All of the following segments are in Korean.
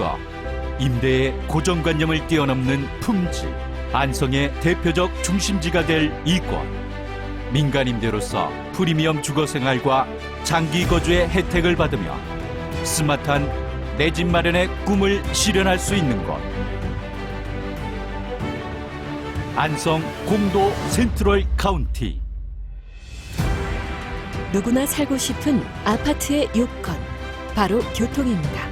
주거, 임대의 고정관념을 뛰어넘는 품질, 안성의 대표적 중심지가 될 이곳. 민간 임대로서 프리미엄 주거 생활과 장기 거주의 혜택을 받으며 스마트한 내 집 마련의 꿈을 실현할 수 있는 곳. 안성 공도 센트럴 카운티. 누구나 살고 싶은 아파트의 요건 바로 교통입니다.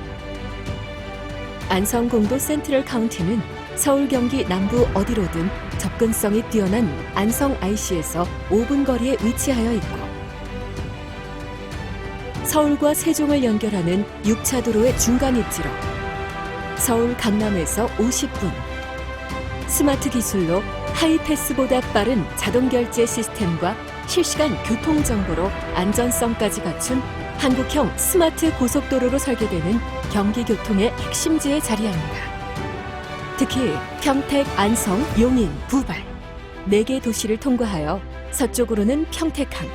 안성공도 센트럴 카운티는 서울 경기 남부 어디로든 접근성이 뛰어난 안성 IC에서 5분 거리에 위치하여 있고 서울과 세종을 연결하는 6차 도로의 중간 입지로 서울 강남에서 50분 스마트 기술로 하이패스보다 빠른 자동 결제 시스템과 실시간 교통 정보로 안전성까지 갖춘 한국형 스마트 고속도로로 설계되는 경기 교통의 핵심지에 자리합니다. 특히 평택, 안성, 용인, 부발 네 개 도시를 통과하여 서쪽으로는 평택항,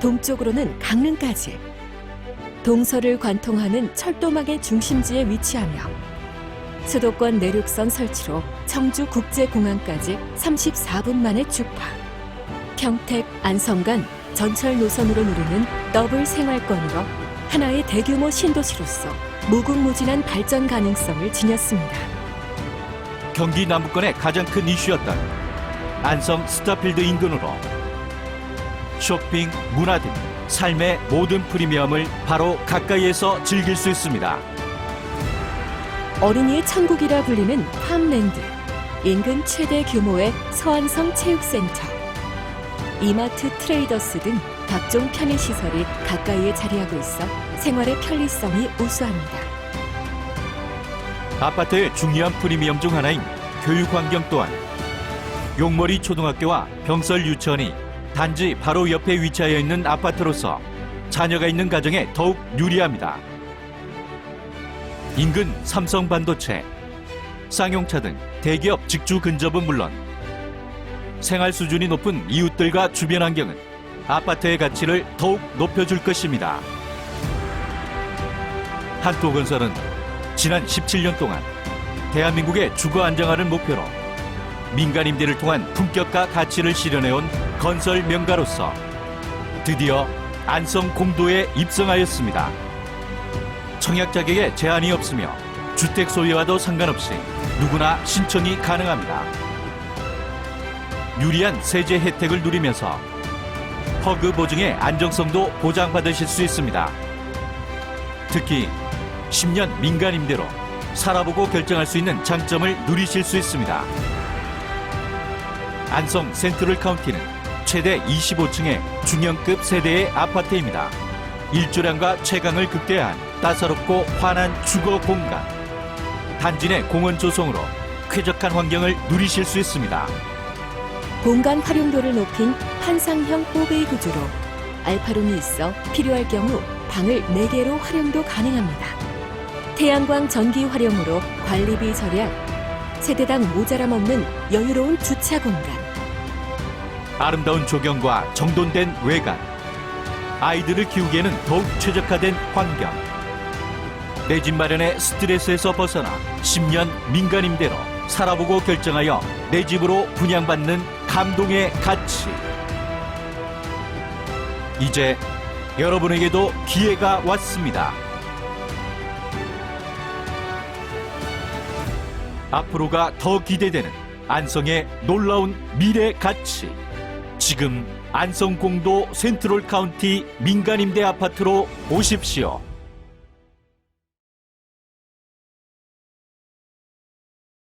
동쪽으로는 강릉까지 동서를 관통하는 철도망의 중심지에 위치하며 수도권 내륙선 설치로 청주 국제공항까지 34분 만에 주파. 평택, 안성 간 전철 노선으로 누리는 더블 생활권으로 하나의 대규모 신도시로서 무궁무진한 발전 가능성을 지녔습니다. 경기 남부권의 가장 큰 이슈였던 안성 스타필드 인근으로 쇼핑, 문화 등 삶의 모든 프리미엄을 바로 가까이에서 즐길 수 있습니다. 어린이의 천국이라 불리는 팜랜드, 인근 최대 규모의 서안성 체육센터, 이마트 트레이더스 등 각종 편의시설이 가까이에 자리하고 있어 생활의 편리성이 우수합니다. 아파트의 중요한 프리미엄 중 하나인 교육 환경 또한 용머리 초등학교와 병설 유치원이 단지 바로 옆에 위치하여 있는 아파트로서 자녀가 있는 가정에 더욱 유리합니다. 인근 삼성 반도체, 쌍용차 등 대기업 직주 근접은 물론 생활 수준이 높은 이웃들과 주변 환경은 아파트의 가치를 더욱 높여줄 것입니다. 한토건설은 지난 17년 동안 대한민국의 주거 안정화를 목표로 민간 임대를 통한 품격과 가치를 실현해온 건설 명가로서 드디어 안성 공도에 입성하였습니다. 청약 자격에 제한이 없으며 주택 소유와도 상관없이 누구나 신청이 가능합니다. 유리한 세제 혜택을 누리면서 허그 보증의 안정성도 보장받으실 수 있습니다. 특히 10년 민간 임대로 살아보고 결정할 수 있는 장점을 누리실 수 있습니다. 안성 센트럴 카운티는 최대 25층의 중형급 세대의 아파트입니다. 일조량과 채광을 극대화한 따사롭고 환한 주거 공간. 단지 내 공원 조성으로 쾌적한 환경을 누리실 수 있습니다. 공간 활용도를 높인 환상형 호베이 구조로 알파룸이 있어 필요할 경우 방을 4개로 활용도 가능합니다. 태양광 전기 활용으로 관리비 절약, 세대당 모자람 없는 여유로운 주차 공간, 아름다운 조경과 정돈된 외관, 아이들을 키우기에는 더욱 최적화된 환경, 내 집 마련의 스트레스에서 벗어나 10년 민간 임대로 살아보고 결정하여 내 집으로 분양받는 감동의 가치. 이제 여러분에게도 기회가 왔습니다. 앞으로가 더 기대되는 안성의 놀라운 미래 가치. 지금 안성공도 센트럴 카운티 민간임대 아파트로 오십시오.